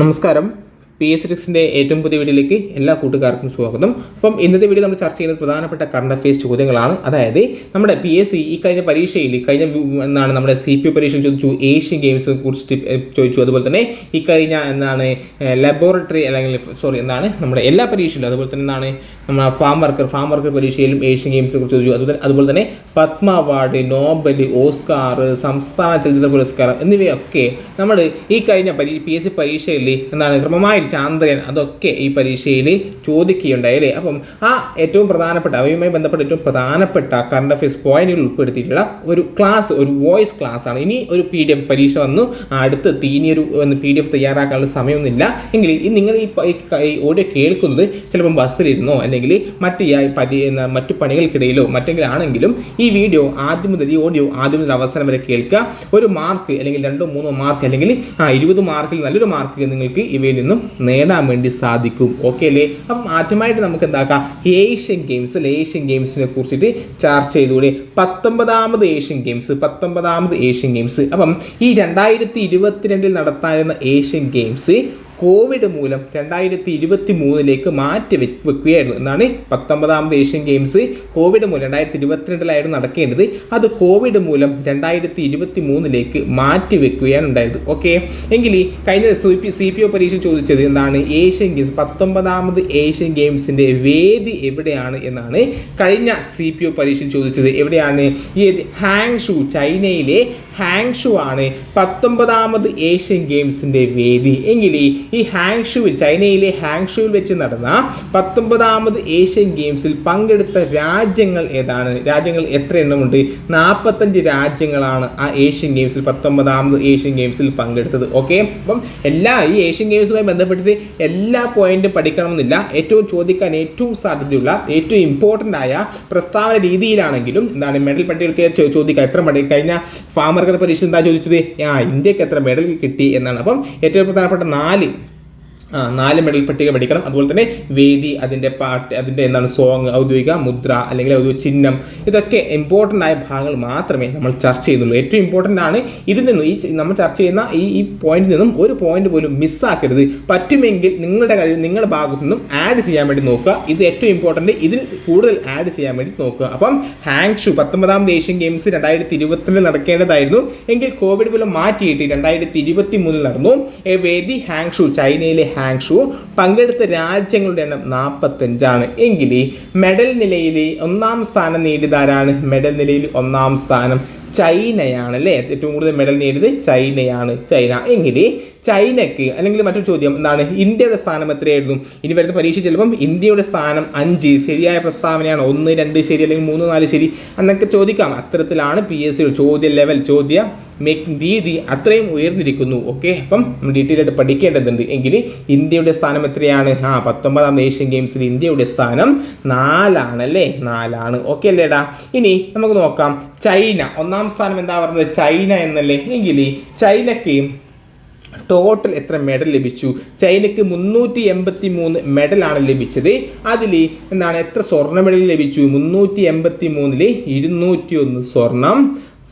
നമസ്കാരം. P S സിക്സിന്റെ ഏറ്റവും പുതിയ വീഡിയോയിലേക്ക് എല്ലാ കൂട്ടുകാർക്കും സ്വാഗതം. അപ്പം ഇന്നത്തെ വീഡിയോ നമ്മൾ ചർച്ച ചെയ്യുന്നത് പ്രധാനപ്പെട്ട കറണ്ട് അഫയേഴ്സ് ചോദ്യങ്ങളാണ്. അതായത് നമ്മുടെ പി എസ് സി ഈ കഴിഞ്ഞ പരീക്ഷയിൽ കഴിഞ്ഞ എന്നാണ് നമ്മുടെ സി പി പരീക്ഷയിൽ ചോദിച്ചു ഏഷ്യൻ ഗെയിംസ് കുറിച്ച് ചോദിച്ചു. അതുപോലെ തന്നെ ഈ കഴിഞ്ഞ എന്താണ് ലബോറട്ടറി അല്ലെങ്കിൽ സോറി എന്താണ് നമ്മുടെ എല്ലാ പരീക്ഷയിലും അതുപോലെ തന്നെ എന്താണ് നമ്മുടെ ഫാം വർക്കർ ഫാം വർക്കർ പരീക്ഷയിലും ഏഷ്യൻ ഗെയിംസിനെ കുറിച്ച് ചോദിച്ചു. അതുപോലെ അതുപോലെ തന്നെ പത്മ അവാർഡ് നോബൽ ഓസ്കാർ സംസ്ഥാന ചലച്ചിത്ര പുരസ്കാരം എന്നിവയൊക്കെ നമ്മൾ ഈ കഴിഞ്ഞ പരീ പി എസ് സി പരീക്ഷയിൽ എന്താണ് ക്രമമായി ചാന്ദ്രൻ അതൊക്കെ ഈ പരീക്ഷയിൽ ചോദിക്കുകയുണ്ടായി അല്ലേ അപ്പം ആ ഏറ്റവും പ്രധാനപ്പെട്ട അവയുമായി ബന്ധപ്പെട്ട ഏറ്റവും പ്രധാനപ്പെട്ട കറണ്ട് അഫയേഴ്സ് പോയിന്റുകൾ ഉൾപ്പെടുത്തിയിട്ടുള്ള ഒരു ക്ലാസ് ഒരു വോയിസ് ക്ലാസ് ആണ്. ഇനി ഒരു പി ഡി എഫ് പരീക്ഷ വന്നു. അടുത്ത് തീനിയൊരു പി ഡി എഫ് തയ്യാറാക്കാനുള്ള സമയമൊന്നുമില്ല. എങ്കിൽ നിങ്ങൾ ഈ ഓഡിയോ കേൾക്കുന്നത് ചിലപ്പം ബസ്സിലിരുന്നോ അല്ലെങ്കിൽ മറ്റ് മറ്റു പണികൾക്കിടയിലോ മറ്റെങ്കിലാണെങ്കിലും ഈ വീഡിയോ ആദ്യം മുതൽ ഈ ഓഡിയോ ആദ്യം മുതൽ അവസാനം വരെ കേൾക്കുക. ഒരു മാർക്ക് അല്ലെങ്കിൽ രണ്ടോ മൂന്നോ മാർക്ക് അല്ലെങ്കിൽ ആ ഇരുപത് മാർക്കിൽ നല്ലൊരു മാർക്ക് നിങ്ങൾക്ക് ഇവയിൽ നിന്നും നേടാൻ വേണ്ടി സാധിക്കും. ഓക്കെ അല്ലേ? അപ്പം ആദ്യമായിട്ട് നമുക്ക് എന്താക്കാം? ഏഷ്യൻ ഗെയിംസ് അല്ലെ? ഏഷ്യൻ ഗെയിംസിനെ കുറിച്ചിട്ട് ചർച്ച ചെയ്തുകൂടെ? പത്തൊമ്പതാമത് ഏഷ്യൻ ഗെയിംസ് പത്തൊമ്പതാമത് ഏഷ്യൻ ഗെയിംസ് അപ്പം ഈ രണ്ടായിരത്തി ഇരുപത്തിരണ്ടിൽ നടത്താനിരുന്ന ഏഷ്യൻ ഗെയിംസ് കോവിഡ് മൂലം രണ്ടായിരത്തി ഇരുപത്തി മൂന്നിലേക്ക് മാറ്റി വെക്കുകയായിരുന്നു. എന്നാണ് പത്തൊമ്പതാമത് ഏഷ്യൻ ഗെയിംസ് കോവിഡ് മൂലം രണ്ടായിരത്തി ഇരുപത്തിരണ്ടിലായിരുന്നു നടക്കേണ്ടത്. അത് കോവിഡ് മൂലം രണ്ടായിരത്തി ഇരുപത്തി മൂന്നിലേക്ക് മാറ്റി വെക്കുകയാണ് ഉണ്ടായത്. ഓക്കെ എങ്കിൽ ഈ കഴിഞ്ഞ C P C P O പരീക്ഷ ചോദിച്ചത് എന്താണ്? ഏഷ്യൻ ഗെയിംസ് പത്തൊമ്പതാമത് ഏഷ്യൻ ഗെയിംസിന്റെ വേദി എവിടെയാണ് എന്നാണ് കഴിഞ്ഞ സി പി ഒ പരീക്ഷ ചോദിച്ചത്. എവിടെയാണ്? ഈ ഹാങ് ഹാങ്ഷു ചൈനയിലെ ഹാങ്ഷു ആണ് പത്തൊമ്പതാമത് ഏഷ്യൻ ഗെയിംസിന്റെ വേദി. എങ്കിൽ ഈ ഹാങ്ഷുവിൽ ചൈനയിലെ ഹാങ്ഷുവിൽ വെച്ച് നടന്ന പത്തൊമ്പതാമത് ഏഷ്യൻ ഗെയിംസിൽ പങ്കെടുത്ത രാജ്യങ്ങൾ ഏതാണ്? രാജ്യങ്ങൾ എത്ര എണ്ണമുണ്ട്? നാൽപ്പത്തഞ്ച് രാജ്യങ്ങളാണ് ആ ഏഷ്യൻ ഗെയിംസിൽ പത്തൊമ്പതാമത് ഏഷ്യൻ ഗെയിംസിൽ പങ്കെടുത്തത്. ഓക്കെ? അപ്പം എല്ലാ ഈ ഏഷ്യൻ ഗെയിംസുമായി ബന്ധപ്പെട്ടിട്ട് എല്ലാ പോയിന്റും പഠിക്കണമെന്നില്ല. ഏറ്റവും ചോദിക്കാൻ ഏറ്റവും സാധ്യതയുള്ള ഏറ്റവും ഇമ്പോർട്ടന്റ് ആയ പ്രസ്താവന രീതിയിലാണെങ്കിലും എന്താണ് മെഡൽ പട്ടികൾക്ക് ചോദിക്കുക എത്ര മെഡൽ കഴിഞ്ഞ ഫാമർക്കർ പരീക്ഷ എന്താ ചോദിച്ചത്? ആ ഇന്ത്യയ്ക്ക് എത്ര മെഡൽ കിട്ടി എന്നാണ്. അപ്പം ഏറ്റവും പ്രധാനപ്പെട്ട നാല് നാല് മെഡൽ പട്ടിക മേടിക്കണം. അതുപോലെ തന്നെ വേദി അതിന്റെ പാട്ട് അതിന്റെ എന്താണ് സോങ് ഔദ്യോഗിക മുദ്ര അല്ലെങ്കിൽ ഔദ്യോഗിക ചിഹ്നം ഇതൊക്കെ ഇമ്പോർട്ടന്റ് ആയ ഭാഗങ്ങൾ മാത്രമേ നമ്മൾ ചർച്ച ചെയ്യുന്നുള്ളൂ. ഏറ്റവും ഇമ്പോർട്ടന്റ് ആണ് ഇതിൽ നിന്നും ഈ നമ്മൾ ചർച്ച ചെയ്യുന്ന ഈ ഈ പോയിന്റിൽ നിന്നും ഒരു പോയിന്റ് പോലും മിസ്സാക്കരുത് പറ്റുമെങ്കിൽ നിങ്ങളുടെ കഴിവ് നിങ്ങളുടെ ഭാഗത്തു നിന്നും ആഡ് ചെയ്യാൻ വേണ്ടി നോക്കുക. ഇത് ഏറ്റവും ഇമ്പോർട്ടന്റ് ഇതിൽ കൂടുതൽ ആഡ് ചെയ്യാൻ വേണ്ടി നോക്കുക. അപ്പം ഹാങ് ഹാങ്ഷു പത്തൊമ്പതാമത് ഏഷ്യൻ ഗെയിംസ് രണ്ടായിരത്തി ഇരുപത്തിരണ്ടിൽ നടക്കേണ്ടതായിരുന്നു. എങ്കിൽ കോവിഡ് പോലും മാറ്റിയിട്ട് രണ്ടായിരത്തി ഇരുപത്തി മൂന്നിൽ നടന്നു വേദി ഹാങ്ഷു ചൈനയിലെ ഹാങ്ഷു പങ്കെടുത്ത രാജ്യങ്ങളുടെ എണ്ണം നാൽപ്പത്തഞ്ചാണ് എങ്കിൽ മെഡൽ നിലയിൽ ഒന്നാം സ്ഥാനം നേടിയതാരാണ്? മെഡൽ നിലയിൽ ഒന്നാം സ്ഥാനം ചൈനയാണ് അല്ലേ ഏറ്റവും കൂടുതൽ മെഡൽ നേടിയത് ചൈനയാണ്. ചൈന. എങ്കിൽ ചൈനയ്ക്ക് അല്ലെങ്കിൽ മറ്റൊരു ചോദ്യം എന്താണ്? ഇന്ത്യയുടെ സ്ഥാനം എത്രയായിരുന്നു? ഇനി വരുന്ന പരീക്ഷ ചിലപ്പം ഇന്ത്യയുടെ സ്ഥാനം അഞ്ച്. ശരിയായ പ്രസ്താവനയാണ്. ഒന്ന് രണ്ട് ശരി അല്ലെങ്കിൽ മൂന്ന് നാല് ശരി എന്നൊക്കെ ചോദിക്കാം. അത്തരത്തിലാണ് പി എസ് സി ചോദ്യ ലെവൽ ചോദ്യ മേക്കിംഗ് രീതി അത്രയും ഉയർന്നിരിക്കുന്നു. ഓക്കെ അപ്പം നമ്മൾ ഡീറ്റെയിൽ ആയിട്ട് പഠിക്കേണ്ടതുണ്ട്. എങ്കിൽ ഇന്ത്യയുടെ സ്ഥാനം എത്രയാണ്? ആ പത്തൊമ്പതാം ഏഷ്യൻ ഗെയിംസിൽ ഇന്ത്യയുടെ സ്ഥാനം നാലാണ് അല്ലേ? നാലാണ്. ഓക്കെ അല്ലേടാ? ഇനി നമുക്ക് നോക്കാം. ചൈന. ഒന്നാം സ്ഥാനം എന്താ പറയുന്നത് ചൈന എന്നല്ലേ? എങ്കിൽ ചൈനയ്ക്ക് ടോട്ടൽ എത്ര മെഡൽ ലഭിച്ചു? ചൈനയ്ക്ക് മുന്നൂറ്റി എൺപത്തി മൂന്ന് മെഡലാണ് ലഭിച്ചത്. അതിൽ എന്താണ് എത്ര സ്വർണ മെഡൽ ലഭിച്ചു? മുന്നൂറ്റി എൺപത്തി മൂന്നിൽ ഇരുന്നൂറ്റി ഒന്ന് സ്വർണം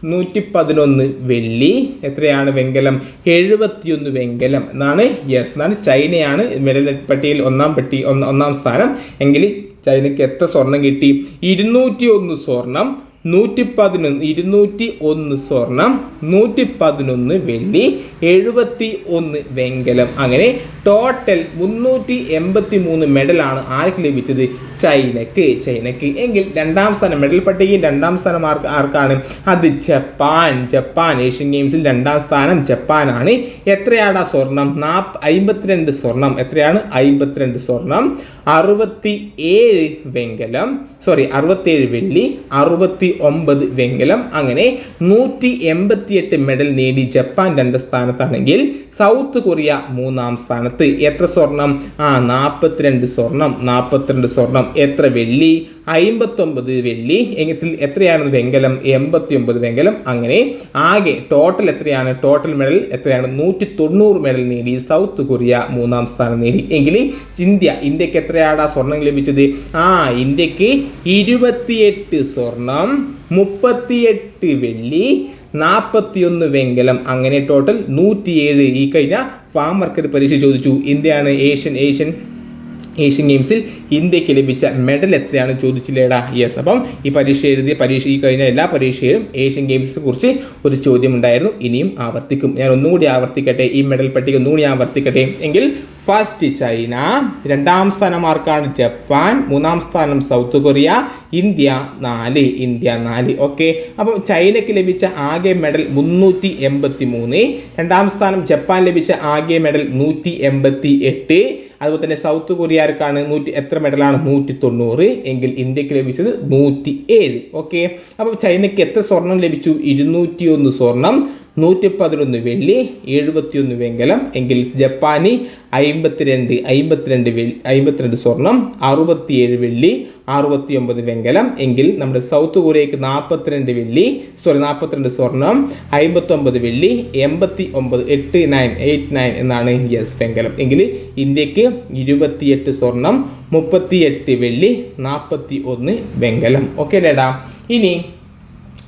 നൂറ്റി പതിനൊന്ന് വെള്ളി എത്രയാണ് വെങ്കലം? എഴുപത്തിയൊന്ന് വെങ്കലം എന്നാണ്. യെസ് എന്നാണ്. ചൈനയാണ് മെഡൽ പട്ടികയിൽ ഒന്നാം പട്ടി ഒന്നാം സ്ഥാനം. എങ്കിൽ ചൈനയ്ക്ക് എത്ര സ്വർണം കിട്ടി? ഇരുന്നൂറ്റി ഒന്ന് സ്വർണം നൂറ്റി പതിനൊന്ന് ഇരുന്നൂറ്റി ഒന്ന് സ്വർണം നൂറ്റി പതിനൊന്ന് വെള്ളി എഴുപത്തി ഒന്ന് വെങ്കലം. അങ്ങനെ ടോട്ടൽ മുന്നൂറ്റി എൺപത്തി മൂന്ന് മെഡലാണ് ആർക്ക് ലഭിച്ചത്? ചൈനക്ക് ചൈനക്ക്. എങ്കിൽ രണ്ടാം സ്ഥാനം മെഡൽ പട്ടികയിൽ രണ്ടാം സ്ഥാനം ആർക്ക് ആർക്കാണ്? അത് ജപ്പാൻ. ജപ്പാൻ ഏഷ്യൻ ഗെയിംസിൽ രണ്ടാം സ്ഥാനം ജപ്പാനാണ്. എത്രയാണ് ആ സ്വർണം? നാപ്പ് അമ്പത്തിരണ്ട് സ്വർണം. എത്രയാണ്? അമ്പത്തിരണ്ട് സ്വർണം. അറുപത്തി ഏഴ് വെങ്കലം. സോറി അറുപത്തേഴ് വെള്ളി അറുപത്തി ഒമ്പത് വെങ്കലം അങ്ങനെ നൂറ്റി എൺപത്തിയെട്ട് മെഡൽ നേടി ജപ്പാൻ രണ്ട് സ്ഥാനത്താണെങ്കിൽ സൗത്ത് കൊറിയ മൂന്നാം സ്ഥാനത്ത്. എത്ര സ്വർണം? ആ നാൽപ്പത്തിരണ്ട് സ്വർണം നാൽപ്പത്തിരണ്ട് സ്വർണം. എത്ര വെള്ളി? അമ്പത്തൊമ്പത് വെള്ളി. എങ്കിൽ എത്രയാണ് വെങ്കലം? എൺപത്തി ഒമ്പത് വെങ്കലം. അങ്ങനെ ആകെ ടോട്ടൽ എത്രയാണ്? ടോട്ടൽ മെഡൽ എത്രയാണ്? നൂറ്റി തൊണ്ണൂറ് മെഡൽ നേടി സൗത്ത് കൊറിയ മൂന്നാം സ്ഥാനം നേടി. എങ്കിൽ ഇന്ത്യ ഇന്ത്യയ്ക്ക് എത്രയാണ് സ്വർണം ലഭിച്ചത്? ആ ഇന്ത്യയ്ക്ക് ഇരുപത്തിയെട്ട് സ്വർണം. മുപ്പത്തിയെട്ട് വെള്ളി നാൽപ്പത്തിയൊന്ന് വെങ്കലം. അങ്ങനെ ടോട്ടൽ നൂറ്റിയേഴ്. ഈ കഴിഞ്ഞ ഫാം വർക്കർ പരീക്ഷ ചോദിച്ചു ഇന്ത്യയാണ് ഏഷ്യൻ ഏഷ്യൻ ഏഷ്യൻ ഗെയിംസിൽ ഇന്ത്യയ്ക്ക് ലഭിച്ച മെഡൽ എത്രയാണ്? ചോദിച്ചില്ലേടാ. യെസ് അപ്പം ഈ പരീക്ഷ എഴുതിയ പരീക്ഷ ഈ കഴിഞ്ഞ എല്ലാ പരീക്ഷയിലും ഏഷ്യൻ ഗെയിംസിനെ കുറിച്ച് ഒരു ചോദ്യം ഉണ്ടായിരുന്നു ഇനിയും ആവർത്തിക്കും. ഞാൻ ഒന്നുകൂടി ആവർത്തിക്കട്ടെ? ഈ മെഡൽ പട്ടിക ഒന്നുകൂടി ആവർത്തിക്കട്ടെ? എങ്കിൽ ഫസ്റ്റ് ചൈന രണ്ടാം സ്ഥാനം ആർക്കാണ്? ജപ്പാൻ മൂന്നാം സ്ഥാനം സൗത്ത് കൊറിയ ഇന്ത്യ നാല് ഇന്ത്യ നാല്. ഓക്കെ? അപ്പം ചൈനയ്ക്ക് ലഭിച്ച ആകെ മെഡൽ മുന്നൂറ്റി എൺപത്തി മൂന്ന് രണ്ടാം സ്ഥാനം ജപ്പാൻ ലഭിച്ച ആകെ മെഡൽ നൂറ്റി എൺപത്തി എട്ട് അതുപോലെ തന്നെ സൗത്ത് കൊറിയക്കാണ് നൂറ്റി എത്ര മെഡലാണ്? നൂറ്റി തൊണ്ണൂറ് എങ്കിൽ ഇന്ത്യയ്ക്ക് ലഭിച്ചത് നൂറ്റി ഏഴ് ഓക്കെ? അപ്പോൾ ചൈനയ്ക്ക് എത്ര സ്വർണം ലഭിച്ചു? ഇരുന്നൂറ്റി ഒന്ന് സ്വർണം. നൂറ്റി പതിനൊന്ന് വെള്ളി എഴുപത്തിയൊന്ന് വെങ്കലം എങ്കിൽ ജപ്പാനി അമ്പത്തിരണ്ട് അമ്പത്തിരണ്ട് വെള്ളി അമ്പത്തിരണ്ട് സ്വർണം അറുപത്തിയേഴ് വെള്ളി അറുപത്തി ഒമ്പത് വെങ്കലം എങ്കിൽ നമ്മുടെ സൗത്ത് കൊറിയയ്ക്ക് നാൽപ്പത്തിരണ്ട് വെള്ളി സോറി നാൽപ്പത്തിരണ്ട് സ്വർണം അമ്പത്തൊമ്പത് വെള്ളി എൺപത്തി ഒമ്പത് എട്ട് നയൻ എയ്റ്റ് നയൻ എന്നാണ് യെസ് വെങ്കലം. എങ്കിൽ ഇന്ത്യയ്ക്ക് ഇരുപത്തിയെട്ട് സ്വർണം മുപ്പത്തിയെട്ട് വെള്ളി നാൽപ്പത്തി ഒന്ന് വെങ്കലം. ഓക്കെ ഡേടാ ഇനി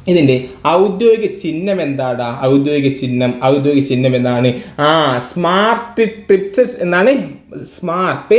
ഇതിന്റെ ഔദ്യോഗിക ചിഹ്നം എന്താടാ? ഔദ്യോഗിക ചിഹ്നം ഔദ്യോഗിക ചിഹ്നം എന്താണ്? ആ സ്മാർട്ട് ട്രിപ്സസ് എന്നാണ് സ്മാർട്ട്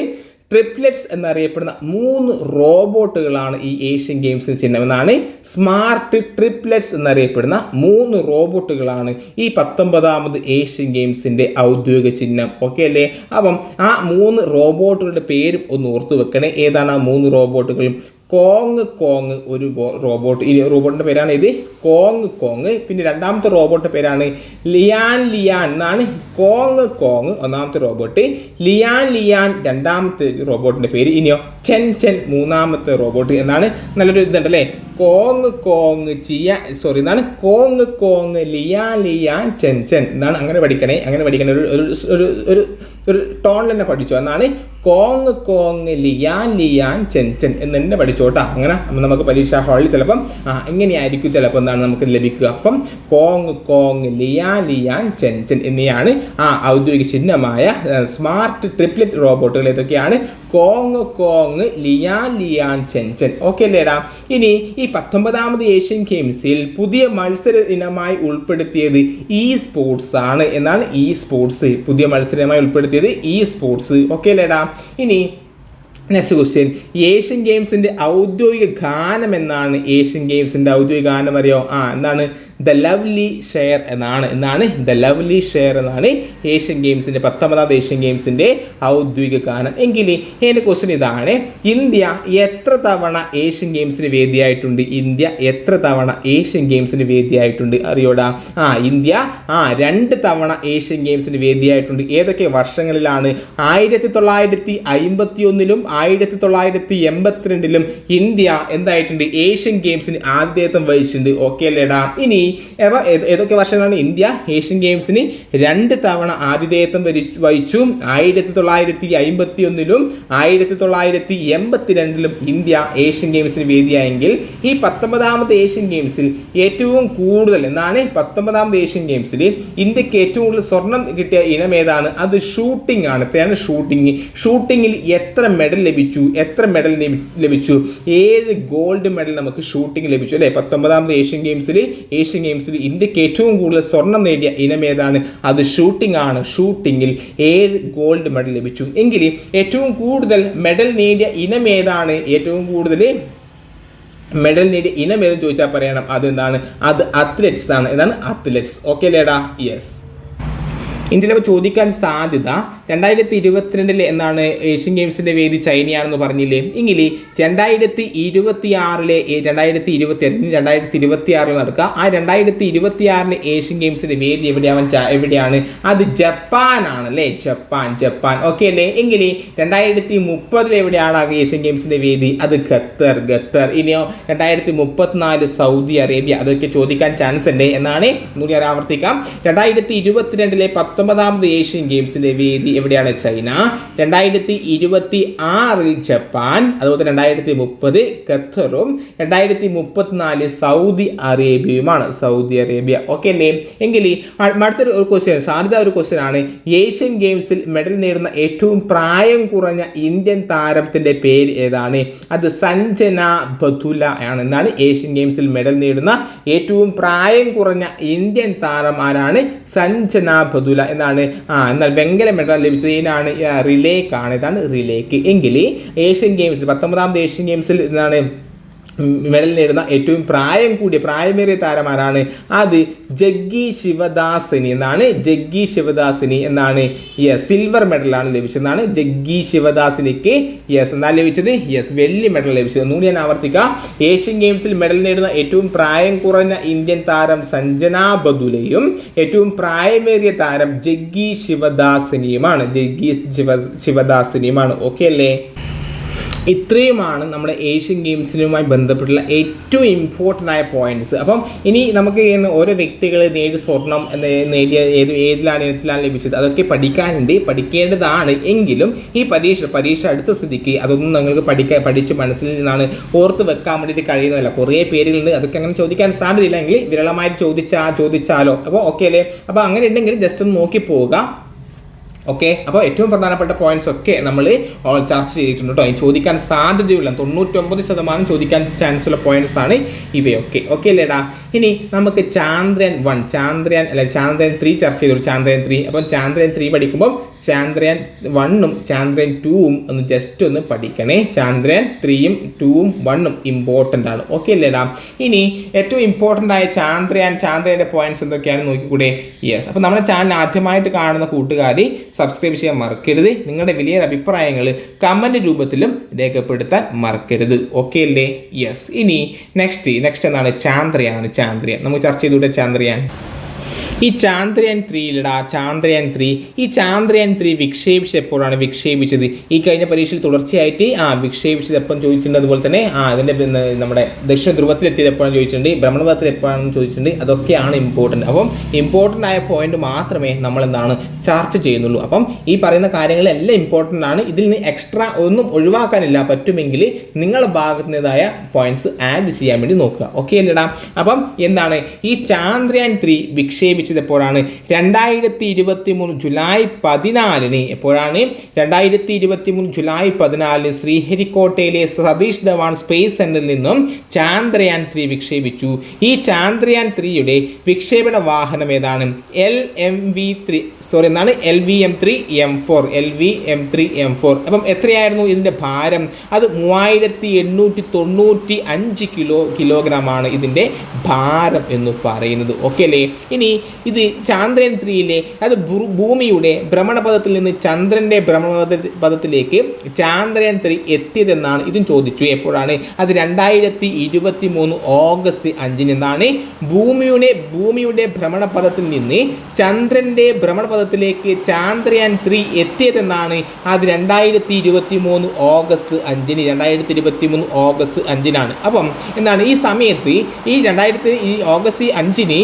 ട്രിപ്ലെറ്റ്സ് എന്നറിയപ്പെടുന്ന മൂന്ന് റോബോട്ടുകളാണ് ഈ ഏഷ്യൻ ഗെയിംസിന് ചിഹ്നം എന്നാണ് സ്മാർട്ട് ട്രിപ്ലെറ്റ്സ് എന്നറിയപ്പെടുന്ന മൂന്ന് റോബോട്ടുകളാണ് ഈ പത്തൊമ്പതാമത് ഏഷ്യൻ ഗെയിംസിന്റെ ഔദ്യോഗിക ചിഹ്നം. ഓക്കെ അല്ലേ? അപ്പം ആ മൂന്ന് റോബോട്ടുകളുടെ പേരും ഒന്ന് ഓർത്തു വെക്കണേ. ഏതാണ് ആ മൂന്ന് റോബോട്ടുകൾ കോങ് കോങ് ഒരു റോബോട്ട്. ഈ റോബോട്ടിന്റെ പേരാണ് ഇത് കോങ് കോങ്. പിന്നെ രണ്ടാമത്തെ റോബോട്ടിന്റെ പേരാണ് ലിയാൻ ലിയാൻ എന്നാണ്. കോങ് കോങ് ഒന്നാമത്തെ റോബോട്ട്. ലിയാൻ ലിയാൻ രണ്ടാമത്തെ റോബോട്ടിന്റെ പേര്. ഇനിയോ ചെൻ ചെൻ മൂന്നാമത്തെ റോബോട്ട് എന്നാണ്. നല്ലൊരു ഇതുണ്ടല്ലേ? കോങ് കോങ് ചിയ സോറി എന്നാണ്. Kong Kong Liyan Liyan Chen Chen എന്നാണ്. അങ്ങനെ പഠിക്കണേ. അങ്ങനെ പഠിക്കണേ. ഒരു ഒരു ഒരു ഒരു ടോണിൽ തന്നെ പഠിച്ചു? എന്നാണ് Kong Kong Liyan Liyan Chen Chen എന്ന് തന്നെ പഠിച്ചോട്ടാ അങ്ങനെ നമുക്ക് പരീക്ഷാ ഹാളിൽ ചിലപ്പം ആ ഇങ്ങനെയായിരിക്കും ചിലപ്പോൾ എന്താണ് നമുക്ക് ലഭിക്കുക. അപ്പം Kong Kong Liyan Liyan Chen Chen എന്നിവയാണ് ആ ഔദ്യോഗിക ചിഹ്നമായ സ്മാർട്ട് ട്രിപ്ലെറ്റ് റോബോട്ടുകൾ ഇതൊക്കെയാണ് Kong Kong Liyan Liyan Chen Chen. Okay അല്ലേടാ? ഇനി ഈ പത്തൊമ്പതാമത് ഏഷ്യൻ ഗെയിംസിൽ പുതിയ മത്സര ഇനമായി ഉൾപ്പെടുത്തിയത് ഇ സ്പോർട്സ് ആണ് എന്നാണ് ഇ സ്പോർട്സ് പുതിയ മത്സരമായി ഉൾപ്പെടുത്തിയത്. ഇ സ്പോർട്സ് ഓക്കെ അല്ലേടാ ഇനി നെക്സ്റ്റ് ക്വസ്റ്റ്യൻ ഏഷ്യൻ ഗെയിംസിന്റെ ഔദ്യോഗിക ഗാനം എന്നാണ് ഏഷ്യൻ ഗെയിംസിന്റെ ഔദ്യോഗിക ഗാനം അറിയോ ആ എന്താണ്? ദ ലവ്ലി ഷെയർ എന്നാണ്. എന്നാണ് ദ ലവ്ലി ഷെയർ എന്നാണ് ഏഷ്യൻ ഗെയിംസിന്റെ പത്തൊമ്പതാമത് ഏഷ്യൻ ഗെയിംസിന്റെ ഔദ്യോഗിക ഗാനം. എങ്കിൽ എന്റെ ക്വസ്റ്റ്യൻ ഇതാണ്. ഇന്ത്യ എത്ര തവണ ഏഷ്യൻ ഗെയിംസിന് വേദിയായിട്ടുണ്ട്? ഇന്ത്യ എത്ര തവണ ഏഷ്യൻ ഗെയിംസിന് വേദിയായിട്ടുണ്ട്? അറിയോടാ. ആ ഇന്ത്യ ആ രണ്ട് തവണ ഏഷ്യൻ ഗെയിംസിന് വേദിയായിട്ടുണ്ട്. ഏതൊക്കെ വർഷങ്ങളിലാണ്? ആയിരത്തി തൊള്ളായിരത്തി അമ്പത്തി ഒന്നിലും ആയിരത്തി തൊള്ളായിരത്തി എൺപത്തിരണ്ടിലും ഇന്ത്യ എന്തായിട്ടുണ്ട്? ഏഷ്യൻ ഗെയിംസിന് ആദ്യത്വം വഹിച്ചിട്ടുണ്ട്. ഓക്കെ അല്ലേടാ. ഇനി ഏത് ഏതൊക്കെ വർഷങ്ങളാണ് ഇന്ത്യ ഏഷ്യൻ ഗെയിംസിന് രണ്ട് തവണ ആതിഥേയത്വം വഹിച്ചു. ആയിരത്തി തൊള്ളായിരത്തി അമ്പത്തി ഒന്നിലും ആയിരത്തി തൊള്ളായിരത്തി എൺപത്തി രണ്ടിലും ഇന്ത്യ ഏഷ്യൻ ഗെയിംസിന് വേദിയായെങ്കിൽ ഈ പത്തൊമ്പതാമത് ഏഷ്യൻ ഗെയിംസിൽ ഏറ്റവും കൂടുതൽ എന്നാണ് പത്തൊമ്പതാമത് ഏഷ്യൻ ഗെയിംസിൽ ഇന്ത്യയ്ക്ക് ഏറ്റവും കൂടുതൽ സ്വർണം കിട്ടിയ ഇനം ഏതാണ്? അത് ഷൂട്ടിംഗ് ആണ്. ഇത്രയാണ് ഷൂട്ടിംഗ്? ഷൂട്ടിങ്ങിൽ എത്ര മെഡൽ ലഭിച്ചു? എത്ര മെഡൽ ലഭിച്ചു? ഏഴ് ഗോൾഡ് മെഡൽ നമുക്ക് ഷൂട്ടിംഗ് ലഭിച്ചു? അല്ലേ? പത്തൊമ്പതാമത് ഏഷ്യൻ ഗെയിംസിൽ ഏഷ്യൻ ഗെയിംസിൽ ഇന്ത്യയ്ക്ക് ഏറ്റവും കൂടുതൽ സ്വർണം നേടിയ ഇനം ഏതാണ്? അത് ഷൂട്ടിംഗ് ആണ്. ഷൂട്ടിങ്ങിൽ ഏഴ് ഗോൾഡ് മെഡൽ ലഭിച്ചു. എങ്കിൽ ഏറ്റവും കൂടുതൽ മെഡൽ നേടിയ ഇനം ഏതാണ്? ഏറ്റവും കൂടുതൽ മെഡൽ നേടിയ ഇനം ഏതെന്ന് ചോദിച്ചാൽ പറയണം. അതെന്താണ്? അത് അത്ലറ്റ്സ് ആണ്. എന്താണ് അത്ലറ്റ്സ് ഓക്കെ ലേടാ? യെസ് ഇനി ചിലപ്പോൾ ചോദിക്കാൻ സാധ്യത രണ്ടായിരത്തി ഇരുപത്തിരണ്ടിൽ എന്നാണ് ഏഷ്യൻ ഗെയിംസിന്റെ വേദി ചൈനയാണെന്ന് പറഞ്ഞില്ലേ? എങ്കിൽ രണ്ടായിരത്തി ഇരുപത്തി ആറിലെ രണ്ടായിരത്തി ഇരുപത്തി രണ്ടായിരത്തി ഇരുപത്തി ആറിൽ നടക്കുക ആ രണ്ടായിരത്തി ഇരുപത്തി ആറിലെ ഏഷ്യൻ ഗെയിംസിന്റെ വേദി എവിടെയാവാൻ ച എവിടെയാണ്? അത് ജപ്പാനാണ് അല്ലേ ജപ്പാൻ ജപ്പാൻ. ഓക്കെ അല്ലേ? എങ്കിൽ രണ്ടായിരത്തി മുപ്പതിൽ എവിടെയാണ് ഏഷ്യൻ ഗെയിംസിന്റെ വേദി? അത് ഖത്തർ ഖത്തർ. ഇനിയോ രണ്ടായിരത്തി മുപ്പത്തിനാല് സൗദി അറേബ്യ. അതൊക്കെ ചോദിക്കാൻ ചാൻസ് ഉണ്ട് എന്നാണ്. ഒന്നുകൂടി ആവർത്തിക്കാം രണ്ടായിരത്തി ഇരുപത്തിരണ്ടിലെ പത്ത് പത്തൊമ്പതാമത് ഏഷ്യൻ ഗെയിംസിന്റെ വേദി എവിടെയാണ്? ചൈന. രണ്ടായിരത്തി ഇരുപത്തി ആറിൽ ജപ്പാൻ അതുപോലെ രണ്ടായിരത്തി മുപ്പത് ഖത്തറും രണ്ടായിരത്തി മുപ്പത്തിനാല് സൗദി അറേബ്യയുമാണ്. Saudi Arabia. ഓക്കെ അല്ലേ? എങ്കിൽ അടുത്തൊരു ഒരു ക്വസ്റ്റ്യൻ സാധ്യത ഒരു ക്വസ്റ്റ്യൻ ആണ്. ഏഷ്യൻ ഗെയിംസിൽ മെഡൽ നേടുന്ന ഏറ്റവും പ്രായം കുറഞ്ഞ ഇന്ത്യൻ താരത്തിന്റെ പേര് ഏതാണ്? അത് സഞ്ജന ബതുല ആണ്. എന്നാണ് ഏഷ്യൻ ഗെയിംസിൽ മെഡൽ നേടുന്ന ഏറ്റവും പ്രായം കുറഞ്ഞ ഇന്ത്യൻ താരം ആരാണ് സഞ്ജന ബതുല എന്നാണ്. ആ എന്നാൽ വെങ്കല മെഡൽ ലഭിച്ചത് ഇതിനാണ് റിലേക്കാണ് ഇതാണ് റിലേക്ക് എങ്കിൽ ഏഷ്യൻ ഗെയിംസിൽ പത്തൊമ്പതാമത് ഏഷ്യൻ ഗെയിംസിൽ എന്താണ് മെഡൽ നേടുന്ന ഏറ്റവും പ്രായം കൂടിയ പ്രായമേറിയ താരമാരാണ് അത് ജഗ്ഗി ശിവദാസിനി എന്നാണ്. ജഗ്ഗി ശിവദാസിനി എന്നാണ്. യെസ് സിൽവർ മെഡലാണ് ലഭിച്ചതെന്നാണ് ജഗ്ഗി ശിവദാസിനിക്ക് യെസ് എന്താണ് ലഭിച്ചത്. യെസ് വെള്ളി മെഡൽ ലഭിച്ചത്. ഒന്നുകൂടി ഞാൻ ആവർത്തിക്കാം. ഏഷ്യൻ ഗെയിംസിൽ മെഡൽ നേടുന്ന ഏറ്റവും പ്രായം കുറഞ്ഞ ഇന്ത്യൻ താരം സഞ്ജന ബദുലയും ഏറ്റവും പ്രായമേറിയ താരം ജഗ്ഗി ശിവദാസിനിയുമാണ്. ജഗ്ഗി ശിവ ശിവദാസിനിയുമാണ്. ഓക്കെ അല്ലേ? ഇത്രയുമാണ് നമ്മുടെ ഏഷ്യൻ ഗെയിംസിനുമായി ബന്ധപ്പെട്ടുള്ള ഏറ്റവും ഇമ്പോർട്ടന്റ് ആയ പോയിന്റ്സ് അപ്പം ഇനി നമുക്ക് ഓരോ വ്യക്തികൾ നേടി സ്വർണം നേടിയ ഏത് ഏതിലാണ് ഇനത്തിലാണ് ലഭിച്ചത് അതൊക്കെ പഠിക്കാനുണ്ട്. പഠിക്കേണ്ടതാണ്. എങ്കിലും ഈ പരീക്ഷ പരീക്ഷ അടുത്ത സ്ഥിതിക്ക് അതൊന്നും നിങ്ങൾക്ക് പഠിക്കാൻ പഠിച്ച് മനസ്സിൽ നിന്നാണ് ഓർത്ത് വെക്കാൻ വേണ്ടിയിട്ട് കഴിയുന്നതല്ല. കുറേ പേരുകളുണ്ട്. അതൊക്കെ അങ്ങനെ ചോദിക്കാൻ സാധ്യതയില്ല. എങ്കിൽ വിരളമായിട്ട് ചോദിച്ചാ ചോദിച്ചാലോ. അപ്പോൾ ഓക്കെ അല്ലേ? അപ്പോൾ അങ്ങനെ ഉണ്ടെങ്കിൽ ജസ്റ്റ് ഒന്ന് നോക്കി പോവുക. ഓക്കെ അപ്പോൾ ഏറ്റവും പ്രധാനപ്പെട്ട പോയിന്റ്സ് ഒക്കെ നമ്മൾ ചർച്ച ചെയ്തിട്ടുണ്ട് കേട്ടോ ചോദിക്കാൻ സാധ്യതയുള്ള തൊണ്ണൂറ്റൊമ്പത് ശതമാനം ചോദിക്കാൻ ചാൻസ് ഉള്ള പോയിന്റ്സ് ആണ് ഇവയൊക്കെ. ഓക്കെ അല്ലേടാ? ഇനി നമുക്ക് ചാന്ദ്രയാൻ വൺ ചാന്ദ്രയാൻ അല്ല ചാന്ദ്രയാൻ ത്രീ ചർച്ച ചെയ്തു. ചാന്ദ്രയാൻ ത്രീ അപ്പം ചാന്ദ്രയാൻ ത്രീ പഠിക്കുമ്പോൾ ചാന്ദ്രയാൻ വണ്ണും ചാന്ദ്രയാൻ ടൂവും ഒന്ന് ജസ്റ്റ് ഒന്ന് പഠിക്കണേ. ചാന്ദ്രയാൻ ത്രീയും ടൂവും വണ്ണും ഇമ്പോർട്ടന്റ് ആണ്. ഓക്കെ അല്ലേടാ? ഇനി ഏറ്റവും ഇമ്പോർട്ടന്റ് ആയ ചാന്ദ്രയാൻ ചാന്ദ്രയാന്റെ പോയിന്റ്സ് എന്തൊക്കെയാണ് നോക്കിക്കൂടെ? യെസ് അപ്പോൾ നമ്മുടെ ചാനൽ ആദ്യമായിട്ട് കാണുന്ന കൂട്ടുകാർ സബ്സ്ക്രൈബ് ചെയ്യാൻ മറക്കരുത്. നിങ്ങളുടെ വലിയ അഭിപ്രായങ്ങൾ കമന്റ് രൂപത്തിലും രേഖപ്പെടുത്താൻ മറക്കരുത്. ഓക്കെ അല്ലേ? യെസ് ഇനി നെക്സ്റ്റ് നെക്സ്റ്റ് എന്താണ് ചാന്ദ്രയാണ് ചാന്ദ്രയാൻ. നമുക്ക് ചർച്ച ചെയ്തുകൂടെ ചാന്ദ്രയാൻ? ഈ ചാന്ദ്രയാൻ ത്രീയിലടാ ചാന്ദ്രയാൻ ത്രീ. ഈ ചാന്ദ്രയാൻ ത്രീ വിക്ഷേപിച്ചപ്പോഴാണ് വിക്ഷേപിച്ചത്? ഈ കഴിഞ്ഞ പരീക്ഷയിൽ തുടർച്ചയായിട്ട് ആ വിക്ഷേപിച്ചത് എപ്പം ചോദിച്ചിട്ടുണ്ട്? അതുപോലെ തന്നെ ആ അതിന്റെ നമ്മുടെ ദക്ഷിണ ധ്രുവത്തിലെത്തിയത് എപ്പോഴാണ് ചോദിച്ചിട്ടുണ്ട് ഭ്രമണപഥത്തിൽ എപ്പോഴാണെന്ന് ചോദിച്ചിട്ടുണ്ട് അതൊക്കെയാണ് ഇമ്പോർട്ടന്റ് അപ്പം ഇമ്പോർട്ടന്റ് ആയ പോയിന്റ് മാത്രമേ നമ്മൾ എന്താണ് ചർച്ച ചെയ്യുന്നുള്ളൂ. അപ്പം ഈ പറയുന്ന കാര്യങ്ങളെല്ലാം ഇമ്പോർട്ടന്റ് ആണ്. ഇതിൽ നിന്ന് എക്സ്ട്രാ ഒന്നും ഒഴിവാക്കാനില്ല. പറ്റുമെങ്കിൽ നിങ്ങളുടെ ഭാഗത്തുനിന്നതായ പോയിന്റ്സ് ആഡ് ചെയ്യാൻ വേണ്ടി നോക്കുക. ഓക്കെ അല്ലേടാ? അപ്പം എന്താണ്? ഈ ചാന്ദ്രയാൻ ത്രീ വിക്ഷേപിച്ചത് എപ്പോഴാണ് രണ്ടായിരത്തി ഇരുപത്തി മൂന്ന് ജൂലൈ പതിനാലിന് എപ്പോഴാണ്? രണ്ടായിരത്തി ഇരുപത്തി മൂന്ന് ജൂലൈ പതിനാലിന് ശ്രീഹരിക്കോട്ടയിലെ സതീഷ് ധവാൻ സ്പേസ് സെന്ററിൽ നിന്നും ചാന്ദ്രയാൻ ത്രീ വിക്ഷേപിച്ചു. ഈ ചാന്ദ്രയാൻ ത്രീയുടെ വിക്ഷേപണ വാഹനം ഏതാണ്? L M V three sorry എന്നാണ് L V M three M four L V M three M four. അപ്പം എത്രയായിരുന്നു ഇതിന്റെ ഭാരം? അത് മൂവായിരത്തി എണ്ണൂറ്റി തൊണ്ണൂറ്റി അഞ്ച് കിലോ കിലോഗ്രാമാണ് ഇതിന്റെ ഭാരം എന്ന് പറയുന്നത്. ഓക്കെ അല്ലേ? ഇനി ഇത് ചാന്ദ്രൻ ത്രീയിലെ അത് ഭൂമിയുടെ ഭ്രമണപഥത്തിൽ നിന്ന് ചന്ദ്രന്റെ ഭ്രമണപഥ പഥത്തിലേക്ക് ചാന്ദ്രയാൻ ത്രീ എത്തിയതെന്നാണ് ഇതും ചോദിച്ചു. എപ്പോഴാണ്? അത് രണ്ടായിരത്തി ഇരുപത്തി മൂന്ന് ഓഗസ്റ്റ് അഞ്ചിന് എന്നാണ്. ഭൂമിയുടെ ഭൂമിയുടെ ഭ്രമണപഥത്തിൽ നിന്ന് ചന്ദ്രന്റെ ഭ്രമണപഥത്തിലേക്ക് ചാന്ദ്രയാൻ ത്രീ എത്തിയതെന്നാണ്. അത് രണ്ടായിരത്തി ഇരുപത്തി മൂന്ന് ഓഗസ്റ്റ് അഞ്ചിന് രണ്ടായിരത്തി ഇരുപത്തി മൂന്ന് ഓഗസ്റ്റ് അഞ്ചിനാണ്. അപ്പം എന്താണ്? ഈ സമയത്ത് ഈ രണ്ടായിരത്തി ഈ ഓഗസ്റ്റ് അഞ്ചിന്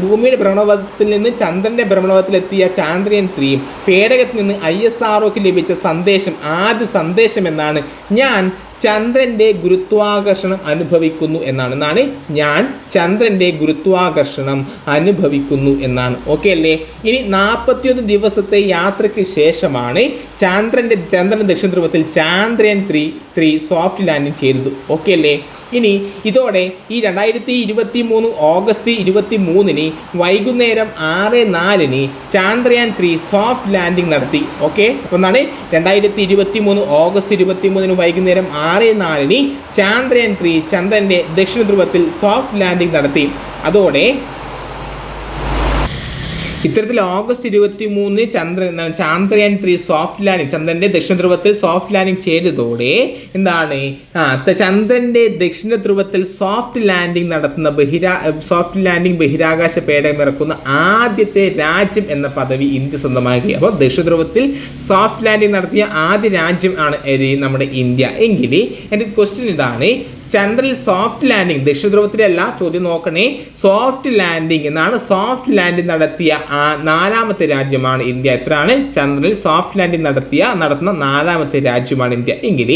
ഭൂമിയുടെ ഭ്രമണപഥത്തിൽ നിന്ന് ചന്ദ്രന്റെ ഭ്രമണപഥത്തിലെത്തിയ ചാന്ദ്രയൻ ത്രീ പേടകത്തിൽ നിന്ന് ഐ എസ് ആർ ലഭിച്ച സന്ദേശം ആദ്യ സന്ദേശം എന്നാണ്. ഞാൻ ചന്ദ്രന്റെ ഗുരുത്വാകർഷണം അനുഭവിക്കുന്നു എന്നാണ്. എന്നാണ് ഞാൻ ചന്ദ്രന്റെ ഗുരുത്വാകർഷണം അനുഭവിക്കുന്നു എന്നാണ്. ഓക്കെ അല്ലേ? ഇനി നാൽപ്പത്തിയൊന്ന് ദിവസത്തെ യാത്രയ്ക്ക് ശേഷമാണ് ചന്ദ്രന്റെ ചന്ദ്രൻ ദക്ഷിണ ധ്രുവത്തിൽ Chandrayaan three three soft landing ചെയ്തത്. ഓക്കെ അല്ലേ? ഇനി ഇതോടെ ഈ രണ്ടായിരത്തി ഇരുപത്തി മൂന്ന് ഓഗസ്റ്റ് ഇരുപത്തി മൂന്നിന് വൈകുന്നേരം ആറ് നാലിന് ചാന്ദ്രയാൻ ത്രീ സോഫ്റ്റ് ലാൻഡിംഗ് നടത്തി. ഓക്കെ? അപ്പോൾ എന്താണ്? രണ്ടായിരത്തി ഇരുപത്തി മൂന്ന് ഓഗസ്റ്റ് ഇരുപത്തി മൂന്നിന് വൈകുന്നേരം ആറ് നാലിന് ചാന്ദ്രയാൻ ത്രീ ചന്ദ്രന്റെ ദക്ഷിണ ധ്രുവത്തിൽ സോഫ്റ്റ് ലാൻഡിംഗ് നടത്തി. അതോടെ ഇത്തരത്തിൽ ഓഗസ്റ്റ് ഇരുപത്തി മൂന്ന് ചന്ദ്ര ചാന്ദ്രയാൻ ത്രീ സോഫ്റ്റ് ലാൻഡിംഗ് ചന്ദ്രന്റെ ദക്ഷിണ ധ്രുവത്തിൽ സോഫ്റ്റ് ലാൻഡിംഗ് ചെയ്തതോടെ എന്താണ്? ആ ചന്ദ്രന്റെ ദക്ഷിണ ധ്രുവത്തിൽ സോഫ്റ്റ് ലാൻഡിംഗ് നടത്തുന്ന ബഹിരാ സോഫ്റ്റ് ലാൻഡിംഗ് ബഹിരാകാശ പേടകം ഇറക്കുന്ന ആദ്യത്തെ രാജ്യം എന്ന പദവി ഇന്ത്യ സ്വന്തമാക്കി. അപ്പോൾ ദക്ഷിണ ധ്രുവത്തിൽ സോഫ്റ്റ് ലാൻഡിംഗ് നടത്തിയ ആദ്യ രാജ്യം ആണ് നമ്മുടെ ഇന്ത്യ. എങ്കിൽ എന്റെ ക്വസ്റ്റ്യൻ ഇതാണ് ചന്ദ്രനിൽ സോഫ്റ്റ് ലാൻഡിംഗ് ദക്ഷിണധ്രുവത്തിലല്ല ചോദ്യം നോക്കണേ. സോഫ്റ്റ് ലാൻഡിംഗ് എന്നാണ് സോഫ്റ്റ് ലാൻഡിംഗ് നടത്തിയ ആ നാലാമത്തെ രാജ്യമാണ് ഇന്ത്യ. എത്രയാണ്? ചന്ദ്രനിൽ സോഫ്റ്റ് ലാൻഡിംഗ് നടത്തിയ നടത്തുന്ന നാലാമത്തെ രാജ്യമാണ് ഇന്ത്യ. എങ്കിൽ